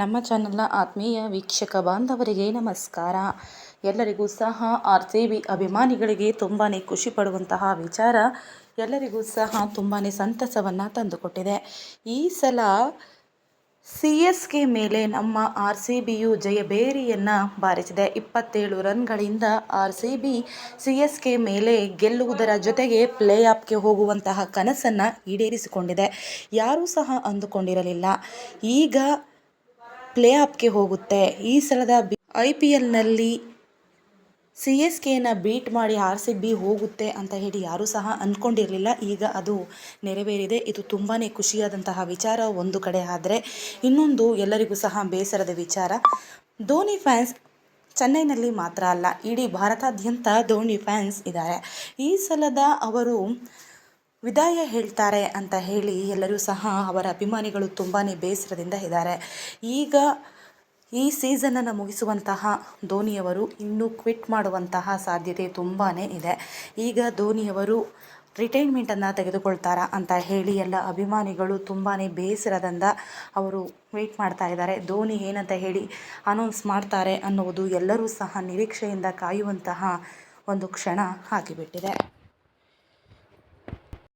ನಮ್ಮ ಚಾನಲ್ನ ಆತ್ಮೀಯ ವೀಕ್ಷಕ ಬಾಂಧವರಿಗೆ ನಮಸ್ಕಾರ. ಎಲ್ಲರಿಗೂ ಸಹ ಆರ್ ಸಿ ಬಿ ಅಭಿಮಾನಿಗಳಿಗೆ ತುಂಬಾ ಖುಷಿ ಪಡುವಂತಹ ವಿಚಾರ ಎಲ್ಲರಿಗೂ ಸಹ ತುಂಬಾ ಸಂತಸವನ್ನು ತಂದುಕೊಟ್ಟಿದೆ. ಈ ಸಲ ಸಿ ಎಸ್ ಕೆ ಮೇಲೆ ನಮ್ಮ ಆರ್ ಸಿ ಬಿಯು ಜಯಬೇರಿಯನ್ನು ಬಾರಿಸಿದೆ. ಇಪ್ಪತ್ತೇಳು ರನ್ಗಳಿಂದ R C B C S K ಮೇಲೆ ಗೆಲ್ಲುವುದರ ಜೊತೆಗೆ ಪ್ಲೇ ಆಫ್ಗೆ ಹೋಗುವಂತಹ ಕನಸನ್ನು ಈಡೇರಿಸಿಕೊಂಡಿದೆ. ಯಾರೂ ಸಹ ಅಂದುಕೊಂಡಿರಲಿಲ್ಲ. ಈಗ ಪ್ಲೇ ಆಫ್ಗೆ ಹೋಗುತ್ತೆ. ಈ ಸಲದ ಬಿ ಐ ಪಿ ಎಲ್ನಲ್ಲಿ ಸಿ ಎಸ್ ಕೆನ ಬೀಟ್ ಮಾಡಿ ಆರ್ ಸಿ ಬಿ ಹೋಗುತ್ತೆ ಅಂತ ಹೇಳಿ ಯಾರೂ ಸಹ ಅಂದ್ಕೊಂಡಿರಲಿಲ್ಲ ಈಗ ಅದು ನೆರವೇರಿದೆ. ಇದು ತುಂಬಾ ಖುಷಿಯಾದಂತಹ ವಿಚಾರ ಒಂದು ಕಡೆ ಆದರೆ ಇನ್ನೊಂದು ಎಲ್ಲರಿಗೂ ಸಹ ಬೇಸರದ ವಿಚಾರ. ಧೋನಿ ಫ್ಯಾನ್ಸ್ ಚೆನ್ನೈನಲ್ಲಿ ಮಾತ್ರ ಅಲ್ಲ, ಇಡೀ ಭಾರತಾದ್ಯಂತ ಧೋನಿ ಫ್ಯಾನ್ಸ್ ಇದ್ದಾರೆ. ಈ ಸಲದ ಅವರು ವಿದಾಯ ಹೇಳ್ತಾರೆ ಅಂತ ಹೇಳಿ ಎಲ್ಲರೂ ಸಹ ಅವರ ಅಭಿಮಾನಿಗಳು ತುಂಬಾ ಬೇಸರದಿಂದ ಇದ್ದಾರೆ. ಈಗ ಈ ಸೀಸನನ್ನು ಮುಗಿಸುವಂತಹ ಧೋನಿಯವರು ಇನ್ನೂ ಕ್ವಿಟ್ ಮಾಡುವಂತಹ ಸಾಧ್ಯತೆ ತುಂಬಾ ಇದೆ. ಈಗ ಧೋನಿಯವರು ರಿಟೈರ್ಮೆಂಟನ್ನು ತೆಗೆದುಕೊಳ್ತಾರಾ ಅಂತ ಹೇಳಿ ಎಲ್ಲ ಅಭಿಮಾನಿಗಳು ತುಂಬಾ ಬೇಸರದಿಂದ ಅವರು ವೆಯ್ಟ್ ಮಾಡ್ತಾ ಇದ್ದಾರೆ. ಧೋನಿ ಏನಂತ ಹೇಳಿ ಅನೌನ್ಸ್ ಮಾಡ್ತಾರೆ ಅನ್ನುವುದು ಎಲ್ಲರೂ ಸಹ ನಿರೀಕ್ಷೆಯಿಂದ ಕಾಯುವಂತಹ ಒಂದು ಕ್ಷಣ ಆಗಿಬಿಟ್ಟಿದೆ.